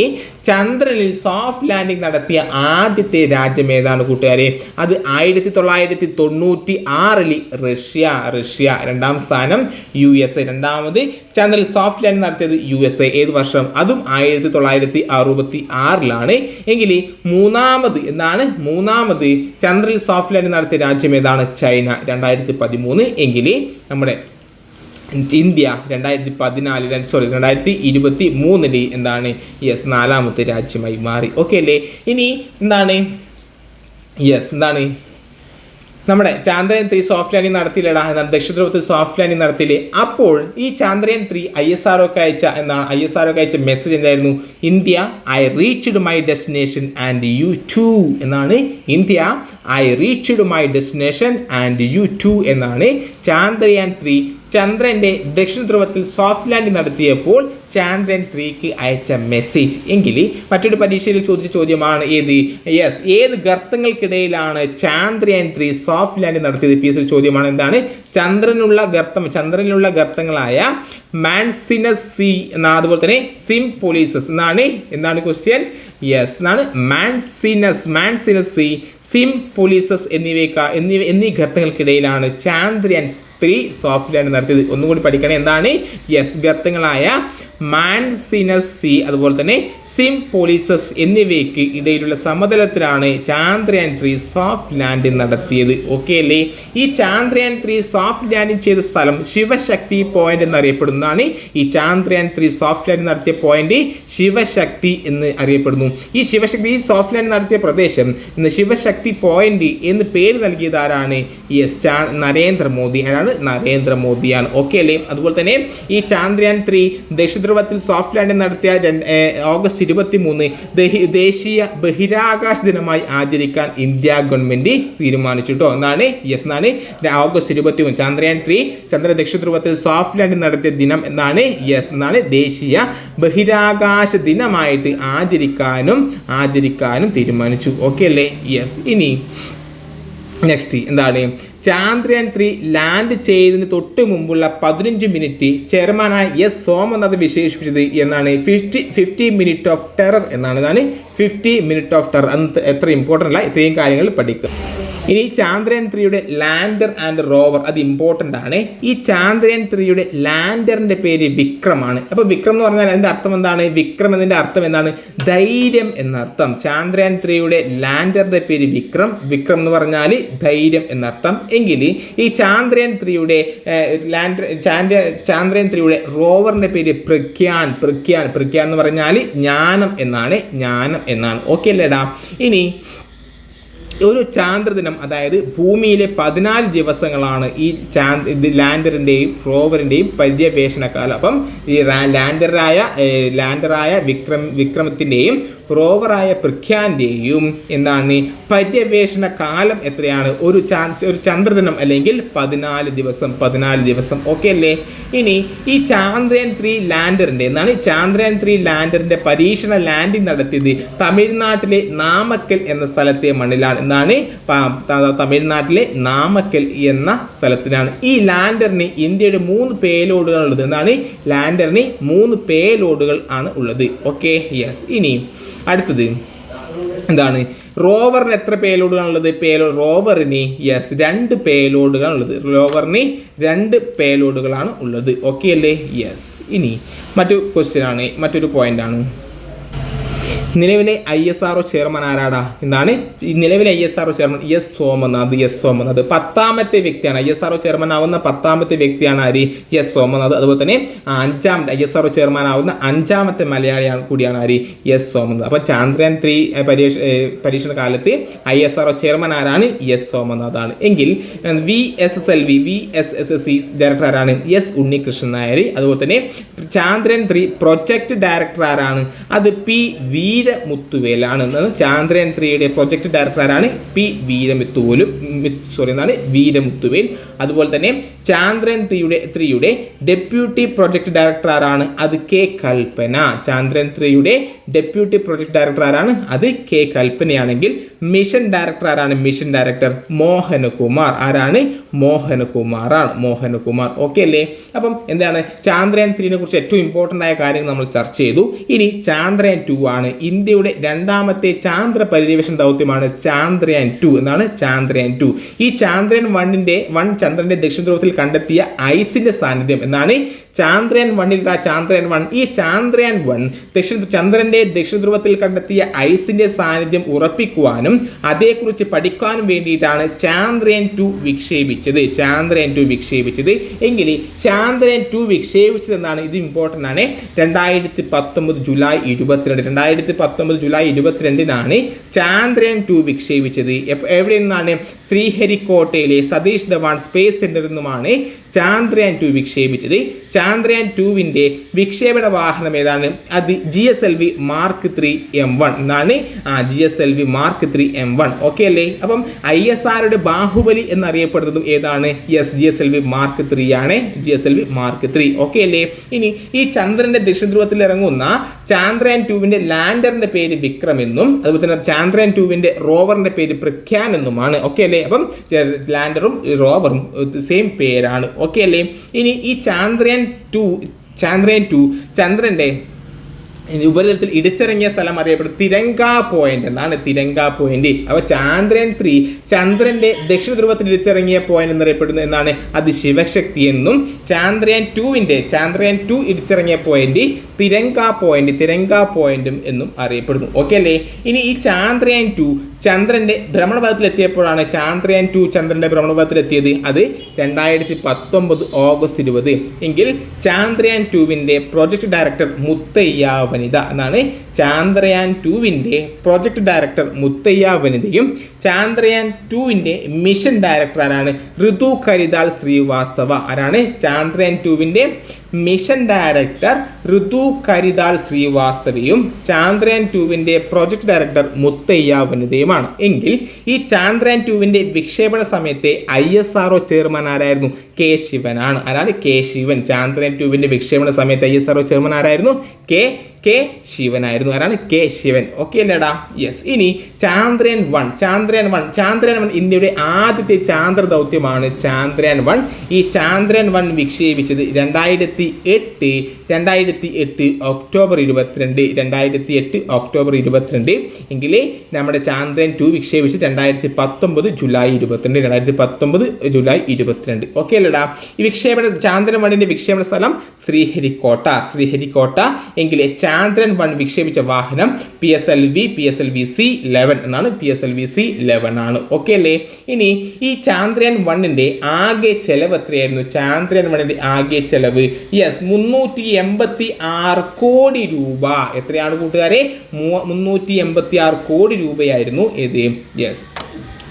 ചന്ദ്രനിൽ സോഫ്റ്റ് ലാൻഡിംഗ് നടത്തിയ ആദ്യത്തെ രാജ്യം ഏതാണ് കൂട്ടുകാരെ? അത് ആയിരത്തി തൊള്ളായിരത്തി തൊണ്ണൂറ്റി ആറിൽ റഷ്യ റഷ്യ രണ്ടാം സ്ഥാനം യു എസ് എ. രണ്ടാമത് ചന്ദ്രനിൽ സോഫ്റ്റ് ലാൻഡിംഗ് നടത്തിയത് യു എസ് എ. ഏത് വർഷം? അതും ആയിരത്തി തൊള്ളായിരത്തി അറുപത്തി ആറിലാണ് എങ്കിൽ മൂന്നാമത് എന്താണ് മൂന്നാമത് ചന്ദ്രനിൽ സോഫ്റ്റ് ലാൻഡ് നടത്തിയ രാജ്യം ഏതാണ്? ചൈന. രണ്ടായിരത്തി പതിമൂന്ന് എങ്കിൽ നമ്മുടെ ഇന്ത്യ രണ്ടായിരത്തി പതിനാല് സോറി രണ്ടായിരത്തി ഇരുപത്തി മൂന്നിൽ എന്താണ്? യെസ് നാലാമത്തെ രാജ്യമായി മാറി. ഓക്കെ അല്ലേ? ഇനി എന്താണ്? യെസ് എന്താണ്? നമ്മുടെ ചാന്ദ്രയാൻ ത്രീ സോഫ്റ്റ് ലാൻഡിംഗ് നടത്തിയില്ലടാ എന്നാൽ ദക്ഷിണധ്രുവത്തിൽ സോഫ്റ്റ് ലാൻഡിംഗ് നടത്തിയില്ലേ? അപ്പോൾ ഈ Chandrayaan three I S R ഒക്കെ അയച്ച എന്നാ ഐ എസ് ആർ ഒക്കെ അയച്ച മെസ്സേജ് എന്തായിരുന്നു? India I reached my destination and you too എന്നാണ് India I reached my destination and you too എന്നാണ് ചാന്ദ്രയാൻ ത്രീ ചന്ദ്രന്റെ ദക്ഷിണ ധ്രുവത്തിൽ സോഫ്റ്റ് ലാൻഡിംഗ് നടത്തിയപ്പോൾ ചാന്ദ്രൻ ത്രീക്ക് അയച്ച മെസ്സേജ് എങ്കിൽ മറ്റൊരു പരീക്ഷയിൽ ചോദിച്ച ചോദ്യമാണ് ഏത്? യെസ് ഏത് ഗർത്തങ്ങൾക്കിടയിലാണ് ചാന്ദ്രയാൻ ത്രീ സോഫ്റ്റ് ലാൻഡിംഗ് നടത്തിയത്? പി എസ് ചോദ്യമാണ് എന്താണ്? ചന്ദ്രനുള്ള ഗർത്തം ചന്ദ്രനിലുള്ള ഗർത്തങ്ങളായ മാൻസിനസ് സി എന്നാണ് അതുപോലെ തന്നെ സിം പോലീസസ് എന്നാണ് എന്താണ് ക്വസ്റ്റ്യൻ യെസ് എന്നാണ് Manzinus Manzinus C SIM polices എന്നിവയ്ക്ക എന്നിവ എന്നീ ഗർത്തങ്ങൾക്കിടയിലാണ് ചാന്ദ്രയാൻ ത്രീ സോഫ്റ്റ് ലാൻഡ് നടത്തിയത്. ഒന്നുകൂടി പഠിക്കണേ എന്താണ്? യെസ് ഗർത്തങ്ങളായ മാൻസിനസ് സി അതുപോലെ തന്നെ സിം പോലീസസ് എന്നിവയ്ക്ക് ഇടയിലുള്ള സമതലത്തിലാണ് ചാന്ദ്രയാൻ ത്രീ സോഫ്റ്റ് ലാൻഡിംഗ് നടത്തിയത്. ഓക്കെ അല്ലേ? ഈ ചാന്ദ്രയാൻ ത്രീ സോഫ്റ്റ് ലാൻഡിംഗ് ചെയ്ത സ്ഥലം ശിവശക്തി പോയിന്റ് എന്നറിയപ്പെടുന്നതാണ്. ഈ ചാന്ദ്രയാൻ ത്രീ സോഫ്റ്റ് ലാൻഡിംഗ് നടത്തിയ പോയിന്റ് ശിവശക്തി എന്ന് അറിയപ്പെടുന്നു. ഈ ശിവശക്തി ഈ സോഫ്റ്റ് ലാൻഡ് നടത്തിയ പ്രദേശം ഇന്ന് ശിവശക്തി പോയിന്റ് എന്ന് പേര് നൽകിയത് ആരാണ് ഈ ചാ നരേന്ദ്രമോദി ആരാണ്? നരേന്ദ്രമോദിയാണ് ഓക്കെ അല്ലേ? അതുപോലെ തന്നെ ഈ ചാന്ദ്രയാൻ ത്രീ ദക്ഷിണധ്രുവത്തിൽ സോഫ്റ്റ് ലാൻഡിംഗ് നടത്തിയ ഓഗസ്റ്റ് ഇരുപത്തി മൂന്ന് ദേശീയ ബഹിരാകാശ ദിനമായി ആചരിക്കാൻ ഇന്ത്യ ഗവൺമെന്റ് തീരുമാനിച്ചു കേട്ടോ എന്നാണ് യെസ് എന്നാണ്. ഓഗസ്റ്റ് ഇരുപത്തി മൂന്ന് ചന്ദ്രയാൻ ത്രീ ചന്ദ്ര ദക്ഷിണധ്രുവത്തിൽ സോഫ്റ്റ് ലാൻഡിംഗ് നടത്തിയ ദിനം എന്നാണ് യെസ് എന്നാണ്. ദേശീയ ബഹിരാകാശ ദിനമായിട്ട് ആചരിക്കാനും ആചരിക്കാനും തീരുമാനിച്ചു. ഓക്കെ അല്ലേ? യെസ് ഇനി നെക്സ്റ്റ് എന്താണ്? ചാന്ദ്രയാൻ ത്രീ ലാൻഡ് ചെയ്തതിന് തൊട്ട് മുമ്പുള്ള പതിനഞ്ച് മിനിറ്റ് ചെയർമാനായ എസ് സോമനാഥ് വിശേഷിപ്പിച്ചത് എന്നാണ്. Fifty fifty minute of terror എന്നാണ്. ഇതാണ് ഫിഫ്റ്റി മിനിറ്റ് ഓഫ് ടെറർ എത്ര ഇമ്പോർട്ടന്റ് അല്ല. ഇത്രയും കാര്യങ്ങൾ പഠിക്കുക. ഇനി ചാന്ദ്രയാൻ ത്രീയുടെ ലാൻഡർ ആൻഡ് റോവർ അത് ഇമ്പോർട്ടന്റ് ആണ്. ഈ ചാന്ദ്രയാൻ ത്രീയുടെ ലാൻഡറിന്റെ പേര് വിക്രമാണ് അപ്പോൾ വിക്രം എന്ന് പറഞ്ഞാൽ അതിന്റെ അർത്ഥം എന്താണ്? വിക്രം എന്നതിന്റെ അർത്ഥം എന്താണ്? ധൈര്യം എന്നർത്ഥം. ചാന്ദ്രയാൻ ത്രീയുടെ ലാൻഡറിന്റെ പേര് വിക്രം. വിക്രം എന്ന് പറഞ്ഞാൽ ധൈര്യം എന്നർത്ഥം. എങ്കിൽ ഈ ചാന്ദ്രയാൻ ത്രീയുടെ ലാൻഡർ ചാന്ദ്ര ചാന്ദ്രയാൻ ത്രീയുടെ റോവറിന്റെ പേര് പ്രഖ്യാൻ പ്രഖ്യാൻ പ്രഖ്യാൻ എന്ന് പറഞ്ഞാൽ ജ്ഞാനം എന്നാണ്. ജ്ഞാനം എന്നാണ്. ഓക്കെ അല്ലേടാ? ഇനി ഒരു ചാന്ദ്രദിനം അതായത് ഭൂമിയിലെ പതിനാല് ദിവസങ്ങളാണ് ഈ ചാന്ദ് ഇത് ലാൻഡറിന്റെയും റോവറിന്റെയും പര്യവേഷണ കാലം. അപ്പം ഈ ലാൻഡറായ ലാൻഡറായ വിക്രം വിക്രമത്തിന്റെയും റോവറായ പ്രഖ്യാന്റെയും എന്താണ് പര്യവേഷണ കാലം എത്രയാണ്? ഒരു ചാ ഒരു ചന്ദ്രദിനം അല്ലെങ്കിൽ പതിനാല് ദിവസം പതിനാല് ദിവസം. ഓക്കെ അല്ലേ? ഇനി ഈ ചാന്ദ്രയാൻ ത്രീ ലാൻഡറിന്റെ എന്നാണ് ചാന്ദ്രയാൻ ത്രീ ലാൻഡറിന്റെ പരീക്ഷണ ലാൻഡിംഗ് നടത്തിയത്. തമിഴ്നാട്ടിലെ നാമക്കൽ എന്ന സ്ഥലത്തെ മണ്ണിലാണ്. എന്നാണ് തമിഴ്നാട്ടിലെ നാമക്കൽ എന്ന സ്ഥലത്തിനാണ്. ഈ ലാൻഡറിന് ഇന്ത്യയുടെ മൂന്ന് പേലോഡുകൾ ഉള്ളത്. എന്നാണ് ലാൻഡറിന് മൂന്ന് പേലോഡുകൾ ആണ് ഉള്ളത്. Okay yes. ഇനി അടുത്തത്. എന്താണ്? റോവറിന് എത്ര പേലോഡുകളുള്ളത് പേലോ റോവറിന് യെസ് രണ്ട് പേലോഡുകളുള്ളത് റോവറിന് രണ്ട് പേലോഡുകളാണ് ഉള്ളത്. ഓക്കെ അല്ലേ? യെസ്. ഇനി മറ്റു ക്വസ്റ്റ്യൻ ആണ്. മറ്റൊരു പോയിന്റ് ആണ്. നിലവിലെ I S R O chairman ആരാടാ? എന്നാണ് നിലവിലെ I S R O chairman S Somanath S Somanath. പത്താമത്തെ വ്യക്തിയാണ് I S R O chairman ആവുന്ന പത്താമത്തെ വ്യക്തിയാണ് ആര്? എസ് സോമനാഥ്. അതുപോലെ തന്നെ അഞ്ചാമത്തെ I S R O chairman ആവുന്ന അഞ്ചാമത്തെ മലയാളിയാണ് കൂടിയാണ് ആര്? എസ് സോമനാഥ്. അപ്പോൾ ചാന്ദ്രയാൻ ത്രീ പരീക്ഷ പരീക്ഷണ കാലത്ത് I S R O chairman ആരാണ്? എസ് സോമനാഥ് ആണ്. എങ്കിൽ V S S L V V S S S C director ആരാണ്? എസ് ഉണ്ണികൃഷ്ണൻ നായർ. അതുപോലെ തന്നെ ചാന്ദ്രൻ ത്രീ പ്രൊജക്ട് ഡയറക്ടർ ആരാണ്? അത് പി വീര വീരമുത്തുവേലാണ് ചാന്ദ്രയൻ ത്രീയുടെ പ്രൊജക്ട് ഡയറക്ടറാണ് പി വീരമുത്തുവേലും സോറി എന്നാണ് വീരമുത്തുവേൽ. അതുപോലെ തന്നെ ചാന്ദ്രൻ ത്രീയുടെ ത്രീയുടെ ഡെപ്യൂട്ടി പ്രൊജക്ട് ഡയറക്ടർ ആരാണ്? അത് കെ കൽപ്പന. ചാന്ദ്രൻ ത്രീയുടെ ഡെപ്യൂട്ടി പ്രൊജക്ട് ഡയറക്ടർ ആരാണ്? അത് കെ കൽപ്പനയാണെങ്കിൽ മിഷൻ ഡയറക്ടർ ആരാണ്? Mission director Mohanakumar. ആരാണ്? മോഹനകുമാറാണ്. മോഹനകുമാർ. ഓക്കെ അല്ലേ? അപ്പം എന്താണ്? ചാന്ദ്രയാൻ ത്രീനെ കുറിച്ച് ഏറ്റവും ഇമ്പോർട്ടന്റ് ആയ കാര്യങ്ങൾ നമ്മൾ ചർച്ച ചെയ്തു. ഇനി ചാന്ദ്രയാൻ ടു ആണ്. ഇന്ത്യയുടെ രണ്ടാമത്തെ ചാന്ദ്ര പര്യവേഷണ ദൗത്യമാണ് ചാന്ദ്രയാൻ ടു എന്നാണ് ചാന്ദ്രയാൻ ടു. ഈ ചാന്ദ്രയാൻ വണ്ണിന്റെ വൺ ചന്ദ്രന്റെ ദക്ഷിണ ധ്രുവത്തിൽ കണ്ടെത്തിയ ഐസിന്റെ സാന്നിധ്യം എന്നാണ് ചാന്ദ്രയാൻ വണ്ണിൽ ആ ചാന്ദ്രയാൻ വൺ. ഈ ചാന്ദ്രയാൻ വൺ ദക്ഷിണ ചന്ദ്രന്റെ ദക്ഷിണ ധ്രുവത്തിൽ കണ്ടെത്തിയ ഐസിന്റെ സാന്നിധ്യം ഉറപ്പിക്കുവാനും അതേക്കുറിച്ച് പഠിക്കാനും വേണ്ടിയിട്ടാണ് ചാന്ദ്രയാൻ ടു വിക്ഷേപിച്ചത്. ചാന്ദ്രയാൻ ടു വിക്ഷേപിച്ചത്. എങ്കിൽ ചാന്ദ്രയാൻ ടു വിക്ഷേപിച്ചതെന്നാണ് ഇത് ഇമ്പോർട്ടന്റ് ആണ്. രണ്ടായിരത്തി പത്തൊമ്പത് ജൂലൈ ഇരുപത്തിരണ്ട് രണ്ടായിരത്തി പത്തൊമ്പത് ജൂലൈ ഇരുപത്തിരണ്ടിനാണ് ചാന്ദ്രയാൻ ടു വിക്ഷേപിച്ചത്. എവിടെ നിന്നാണ് ശ്രീഹരിക്കോട്ടയിലെ സതീഷ് ധവാൻ സ്പേസ് സെന്ററിൽ നിന്നുമാണ് ചാന്ദ്രയാൻ ടു വിക്ഷേപിച്ചത്. ചാന്ദ്രയാൻ ടുവിന്റെ വിക്ഷേപണ വാഹനം ഏതാണ്? അത് G S L V mark three M one എന്നാണ്. ആ G S L V mark three M one. Okay അല്ലേ? അപ്പം ഐ എസ് ആറുടെ ബാഹുബലി എന്നറിയപ്പെടുന്നതും ഏതാണ്? Yes G S L V mark three ആണ്. G S L V mark three. Okay അല്ലേ? ഇനി ഈ ചന്ദ്രന്റെ ദക്ഷിണ ധ്രുവത്തിൽ ഇറങ്ങുന്ന ചാന്ദ്രയാൻ ടുവിന്റെ ലാൻഡറിന്റെ പേര് വിക്രം എന്നും അതുപോലെ തന്നെ ചാന്ദ്രയാൻ ടൂവിന്റെ റോവറിന്റെ പേര് പ്രഖ്യാൻ എന്നുമാണ്. ഓക്കെ അല്ലേ? അപ്പം ലാൻഡറും റോവറും സെയിം പേരാണ്. ഓക്കെ അല്ലേ? ഇനി ഈ ചാന്ദ്രയാൻ ടു ചാന്ദ്രയാൻ ടു ചന്ദ്രന്റെ ഉപരിതലത്തിൽ ഇടിച്ചിറങ്ങിയ സ്ഥലം അറിയപ്പെടുന്നത് തിരങ്ക പോയിന്റ് എന്നാണ് തിരങ്ക പോയിന്റ് അപ്പോൾ ചാന്ദ്രൻ ത്രീ ചന്ദ്രന്റെ ദക്ഷിണ ധ്രുവത്തിൽ ഇടിച്ചിറങ്ങിയ പോയിന്റ് എന്നറിയപ്പെടുന്നു എന്നാണ് അത് ശിവശക്തി എന്നും. ചാന്ദ്രയാൻ ടുവിന്റെ ചാന്ദ്രയാൻ ടു ഇടിച്ചിറങ്ങിയ പോയിന്റ് തിരങ്ക പോയിന്റ് തിരങ്ക പോയിന്റും എന്നും അറിയപ്പെടുന്നു. ഓക്കെ അല്ലേ? ഇനി ഈ ചാന്ദ്രയാൻ ടു ചന്ദ്രന്റെ ഭ്രമണപഥത്തിൽ എത്തിയപ്പോഴാണ് ചാന്ദ്രയാൻ ടു ചന്ദ്രന്റെ ഭ്രമണപഥത്തിൽ എത്തിയത് അത് രണ്ടായിരത്തി പത്തൊമ്പത് ഓഗസ്റ്റ് ഇരുപത്. എങ്കിൽ ചാന്ദ്രയാൻ ടുവിന്റെ പ്രൊജക്ട് ഡയറക്ടർ മുത്തയ്യ വനിത എന്നാണ് ചാന്ദ്രയാൻ ടുവിന്റെ പ്രൊജക്ട് ഡയറക്ടർ മുത്തയ്യ വനിതയും ചാന്ദ്രയാൻ ടുവിന്റെ മിഷൻ ഡയറക്ടർ ആരാണ്? ഋതു കരിതാൽ ശ്രീവാസ്തവ ആരാണ്? ചാന്ദ്രയാൻ ടുവിന്റെ മിഷൻ ഡയറക്ടർ ഋതു കരിതാൽ ശ്രീവാസ്തവയും ചാന്ദ്രയാൻ ടുവിന്റെ പ്രൊജക്ട് ഡയറക്ടർ മുത്തയ്യ വനിതയുമാണ് എങ്കിൽ ഈ ചാന്ദ്രയാൻ ടുവിന്റെ വിക്ഷേപണ സമയത്തെ I S R O chairman ആരായിരുന്നു? കെ ശിവനാണ്. ആരാണ്? കെ ശിവൻ. ചാന്ദ്രയാൻ ടുവിന്റെ വിക്ഷേപണ സമയത്ത് I S R O chairman ആരായിരുന്നു? കെ കെ ശിവനായിരുന്നു. ആരാണ്? കെ ശിവൻ. ഓക്കെ അല്ലേടാ? യെസ് ഇനി Chandrayaan one Chandrayaan one Chandrayaan one ഇന്ത്യയുടെ ആദ്യത്തെ ചാന്ദ്ര ദൗത്യമാണ് ചാന്ദ്രയാൻ വൺ ഈ ചാന്ദ്രയാൻ വൺ വിക്ഷേപിച്ചത് രണ്ടായിരത്തി എട്ട് രണ്ടായിരത്തി എട്ട് ഒക്ടോബർ ഇരുപത്തിരണ്ട് രണ്ടായിരത്തി എട്ട് ഒക്ടോബർ ഇരുപത്തിരണ്ട്. എങ്കിൽ നമ്മുടെ ചാന്ദ്രയാൻ ടു വിക്ഷേപിച്ച് രണ്ടായിരത്തി പത്തൊമ്പത് ജൂലൈ ഇരുപത്തിരണ്ട് രണ്ടായിരത്തി പത്തൊമ്പത് ജൂലൈ ഇരുപത്തിരണ്ട്. ഓക്കെ അല്ലേടാ? ഈ വിക്ഷേപണ ചാന്ദ്രൻ വണ്ണിന്റെ വിക്ഷേപണ സ്ഥലം ശ്രീഹരിക്കോട്ട. ശ്രീഹരിക്കോട്ട. എങ്കിലെ ചാന്ദ്രൻ വൺ വിക്ഷേപിച്ച വാഹനം P S L V P S L V C eleven എന്നാണ്. P S L V C eleven ആണ്. ഓക്കെ അല്ലേ? ഇനി ഈ ചാന്ദ്രയാൻ വണ്ണിന്റെ ആകെ ചെലവ് എത്രയായിരുന്നു? ചാന്ദ്രയാൻ വണ്ണിന്റെ ആകെ ചെലവ്. യെസ് മുന്നൂറ്റി എൺപത്തി ആറ് കോടി രൂപ. എത്രയാണ് കൂട്ടുകാരെ? മുന്നൂറ്റി എൺപത്തി ആറ് കോടി രൂപയായിരുന്നു ഇത്. യെസ്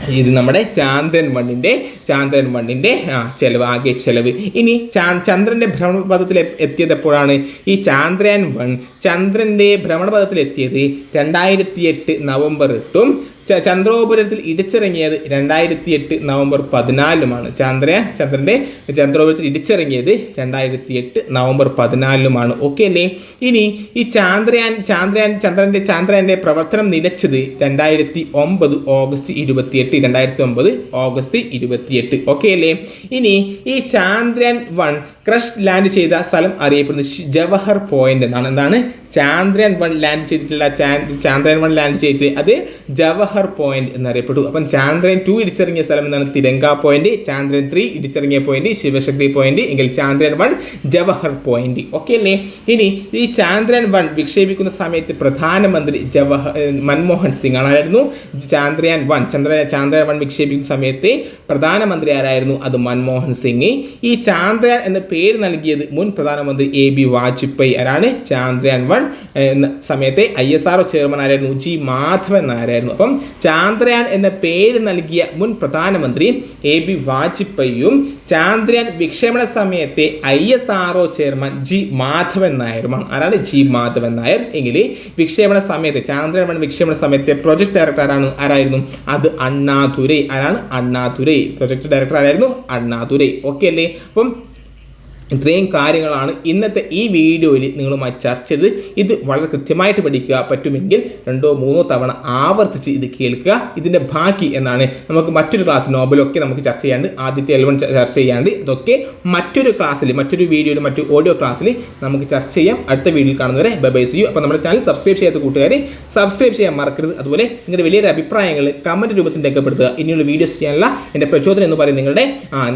ഇത് നമ്മുടെ ചാന്ദ്രൻ മണ്ണിന്റെ ചാന്ദ്രൻ മണ്ണിന്റെ ആ ചെലവ് ആകെ ചെലവ്. ഇനി ചാ ചന്ദ്രന്റെ ഭ്രമണപഥത്തിൽ എത്തിയത് എപ്പോഴാണ്? ഈ ചാന്ദ്രയാൻ വൺ ചന്ദ്രന്റെ ഭ്രമണപഥത്തിൽ എത്തിയത് രണ്ടായിരത്തി എട്ട് നവംബർ എട്ടും ചന്ദ്രോപരിതലത്തിൽ ഇടിച്ചിറങ്ങിയത് രണ്ടായിരത്തി എട്ട് നവംബർ പതിനാലിലുമാണ്. ചന്ദ്രയാൻ ചന്ദ്രന്റെ ചന്ദ്രോപരിതലത്തിൽ ഇടിച്ചിറങ്ങിയത് രണ്ടായിരത്തി എട്ട് നവംബർ പതിനാലിലുമാണ്. ഓക്കെ അല്ലേ? ഇനി ഈ ചാന്ദ്രയാൻ ചാന്ദ്രയാൻ ചന്ദ്രന്റെ ചാന്ദ്രയാന്റെ പ്രവർത്തനം നിലച്ചത് രണ്ടായിരത്തി ഒമ്പത് ഓഗസ്റ്റ് ഇരുപത്തിയെട്ട് രണ്ടായിരത്തി ഒമ്പത് ഓഗസ്റ്റ് ഇരുപത്തിയെട്ട്. ഓക്കെ അല്ലേ? ഇനി ഈ ചാന്ദ്രയാൻ വൺ ക്രഷ് ലാൻഡ് ചെയ്ത സ്ഥലം അറിയപ്പെടുന്നത് ജവഹർ പോയിന്റ് എന്നാണ്. എന്താണ്? ചാന്ദ്രയാൻ വൺ ലാൻഡ് ചെയ്തിട്ടുള്ള ചാന്ദ്രയൻ ചാന്ദ്രയാൻ വൺ ലാൻഡ് ചെയ്തിട്ട് അത് ജവഹർ പോയിന്റ് എന്നറിയപ്പെട്ടു. അപ്പം ചാന്ദ്രയാൻ ടു ഇടിച്ചിറങ്ങിയ സ്ഥലം എന്താണ്? തിരങ്ക പോയിന്റ് ചാന്ദ്രയാൻ ത്രീ ഇടിച്ചിറങ്ങിയ പോയിന്റ് ശിവശക്തി പോയിന്റ് എങ്കിൽ Chandrayaan one Jawahar point okay അല്ലേ? ഇനി ഈ ചാന്ദ്രയാൻ വൺ വിക്ഷേപിക്കുന്ന സമയത്ത് പ്രധാനമന്ത്രി ജവഹർ മൻമോഹൻ സിംഗ് ആണായിരുന്നു ചാന്ദ്രയാൻ വൺ ചന്ദ്ര ചാന്ദ്രയാൻ വൺ വിക്ഷേപിക്കുന്ന സമയത്ത് പ്രധാനമന്ത്രി ആരായിരുന്നു? അത് മൻമോഹൻ സിംഗ്. ഈ ചാന്ദ്രയാൻ എന്ന പേര് നൽകിയത് മുൻ പ്രധാനമന്ത്രി എ ബി വാജ്പേയി ആരാണ്? ചാന്ദ്രയാൻ വൺ സമയത്തെ ഐ എസ് ആർ ചെയർമാൻ ആരായിരുന്നു? ജി മാധവൻ നായരായിരുന്നു. അപ്പം ചാന്ദ്രയാൻ എന്ന പേര് നൽകിയ മുൻ പ്രധാനമന്ത്രി എ ബി വാജ്പേയിയും ചാന്ദ്രയാൻ വിക്ഷേപണ സമയത്തെ I S R chairman G Madhavan നായരുമാണ്. ആരാണ്? ജി മാധവൻ നായർ. എങ്കിൽ വിക്ഷേപണ സമയത്ത് ചാന്ദ്രയാൻ വൺ വിക്ഷേപണ സമയത്തെ പ്രൊജക്ട് ഡയറക്ടർ ആരാണ്? ആരായിരുന്നു? അത് അണ്ണാതുരൈ ആരാണ്? അണ്ണാതുരൈ പ്രൊജക്ട് ഡയറക്ടർ ആരായിരുന്നു? അണ്ണാതുരൈ ഓക്കെ അല്ലേ? അപ്പം ഇത്രയും കാര്യങ്ങളാണ് ഇന്നത്തെ ഈ വീഡിയോയിൽ നിങ്ങളുമായി ചർച്ച ചെയ്ത് ഇത് വളരെ കൃത്യമായിട്ട് പഠിക്കുക പറ്റുമെങ്കിൽ രണ്ടോ മൂന്നോ തവണ ആവർത്തിച്ച് ഇത് കേൾക്കുക. ഇതിന്റെ ബാക്കി എന്നാണ്. നമുക്ക് മറ്റൊരു ക്ലാസ് നോബലൊക്കെ നമുക്ക് ചർച്ച ചെയ്യാണ്ട് ആദ്യത്തെ എലവൻ ചർച്ച ചെയ്യാണ്ട് ഇതൊക്കെ മറ്റൊരു ക്ലാസ്സിൽ മറ്റൊരു വീഡിയോയിൽ മറ്റു ഓഡിയോ ക്ലാസ്സിൽ നമുക്ക് ചർച്ച ചെയ്യാം. അടുത്ത വീഡിയോയിൽ കാണുന്നവരെ ബൈ ചെയ്യൂ അപ്പോൾ നമ്മുടെ ചാനൽ സബ്സ്ക്രൈബ് ചെയ്യാത്ത കൂട്ടുകാരെ സബ്സ്ക്രൈബ് ചെയ്യാൻ മറക്കരുത്. അതുപോലെ നിങ്ങളുടെ വലിയൊരു അഭിപ്രായങ്ങൾ കമന്റ് രൂപത്തിൽ രേഖപ്പെടുത്തുക. ഇനിയുള്ള വീഡിയോസ് ചെയ്യാനുള്ള എന്റെ പ്രചോദനം എന്ന് പറയുന്നത് നിങ്ങളുടെ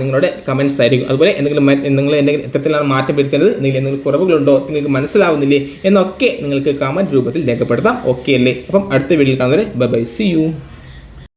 നിങ്ങളുടെ കമന്റ്സ് ആയിരിക്കും. അതുപോലെ എന്തെങ്കിലും നിങ്ങൾ എന്തെങ്കിലും എത്തരത്തിലാണ് മാറ്റം വരുത്തേണ്ടത് എന്തെങ്കിലും എന്തെങ്കിലും കുറവുകളുണ്ടോ? നിങ്ങൾക്ക് മനസ്സിലാവുന്നില്ലേ? എന്നൊക്കെ നിങ്ങൾക്ക് കമന്റ് രൂപത്തിൽ രേഖപ്പെടുത്താം. ഓക്കെ അല്ലേ? അപ്പം അടുത്ത വീഡിയോയിൽ കാണുന്നവരെ ബൈ സി യു